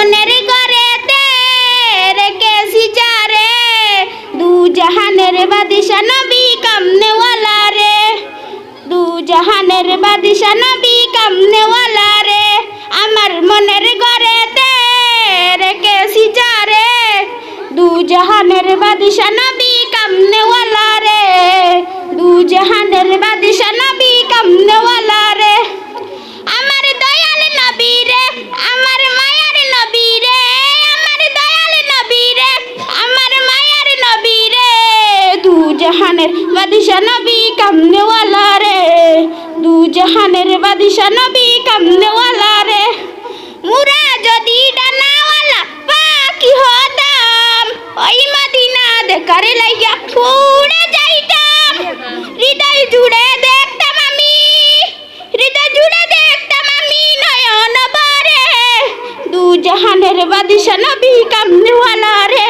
মনের করে রেখেছি যারে দু জাহানের বাদিশা নবী কামনেওয়ালা রে। দু জাহানের বাদিশা নবী কামনেওয়ালা রে। আমার মনের ঘরেতে রেখেছি যারে দু জাহানের বাদিশা জাহানের বাদিশা নবী কামনেওয়ালা রে। দু জাহানের বাদিশা নবী কামনেওয়ালা রে। মুরা যদি ডানাওয়ালা পাখি হতাম, ওই মদিনা দেখার লাইয়া উড়ে যাইতাম। হৃদয় জুড়ে দেখতাম আমি, হৃদয় জুড়ে দেখতাম আমি নয়ন বারে। দু জাহানের বাদিশা নবী কামনেওয়ালা রে।